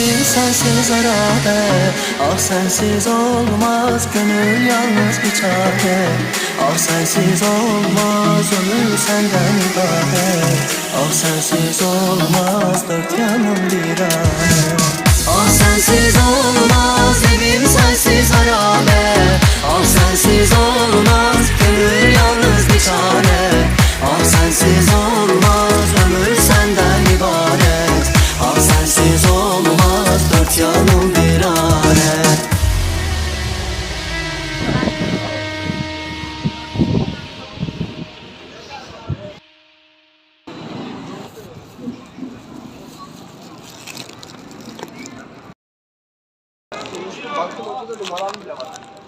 Evim sensiz harabe Ah sensiz olmaz Gönül yalnız bir çare. Ah sensiz olmaz Ömür senden ibaret. Ah sensiz olmaz Dört yanım bir 말씀을드려도말하는게 아.